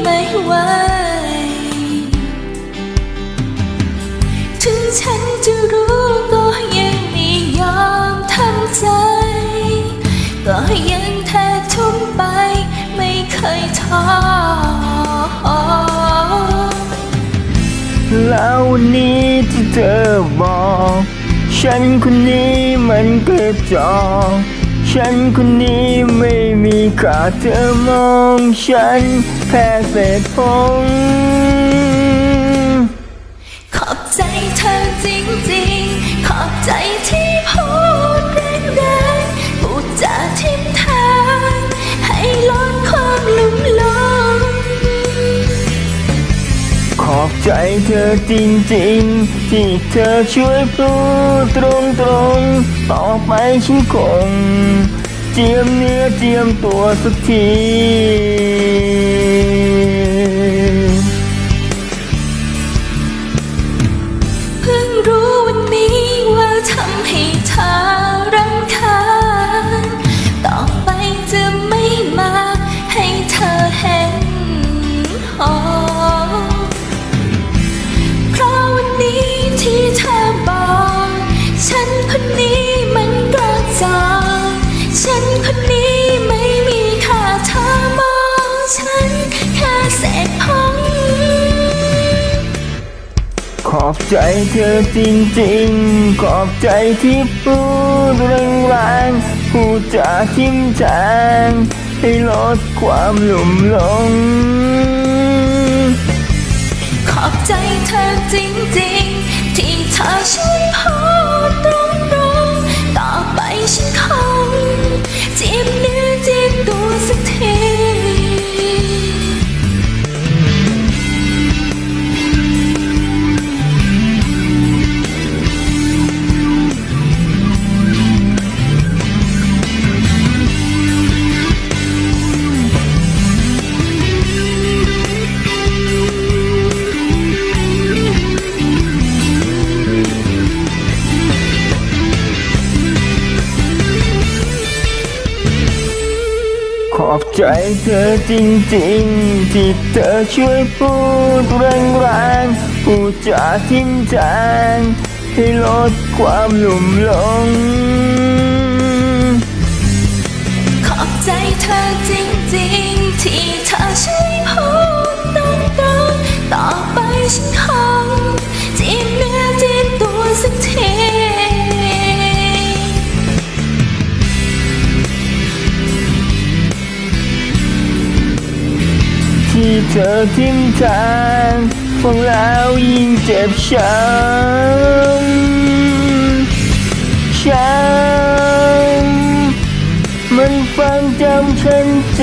ไหว ถึงฉันจะรู้ก็ยังไม่ยอมทำใจ ก็ยังแทบทุ่มไปไม่เคยท้อ แล้ววันนี้ที่เธอบอก ฉันคนนี้มันกระจอก ฉันคนนี้ไม่มีค่าเธอมองฉันแค่เศษผง ใจเธอจริงๆ ที่เธอช่วยพูดตรงๆต่อไปฉันคง เจียมเนื้อเจียมตัวสักที อบใจเธอจริงๆ ขอบใจที่พูดแรงๆพูดจาทิมแทงให้ลดความหลุ่มหลง ขอบใจเธอจริงๆ ที่เธอช่วยพูดตรงๆ ต่อไปฉันค อบใจเธอจริงๆ ที่เธอช่วยพูดแรงๆพูดจาทิมจางให้ลดความหลุ่มหลง ขอบใจเธอจริงๆ ที่เธอช่วยพูด เธอทิมทางฟังแล้วยิ่งเจ็บช้ำช้ำมันฟังจำฉันใจ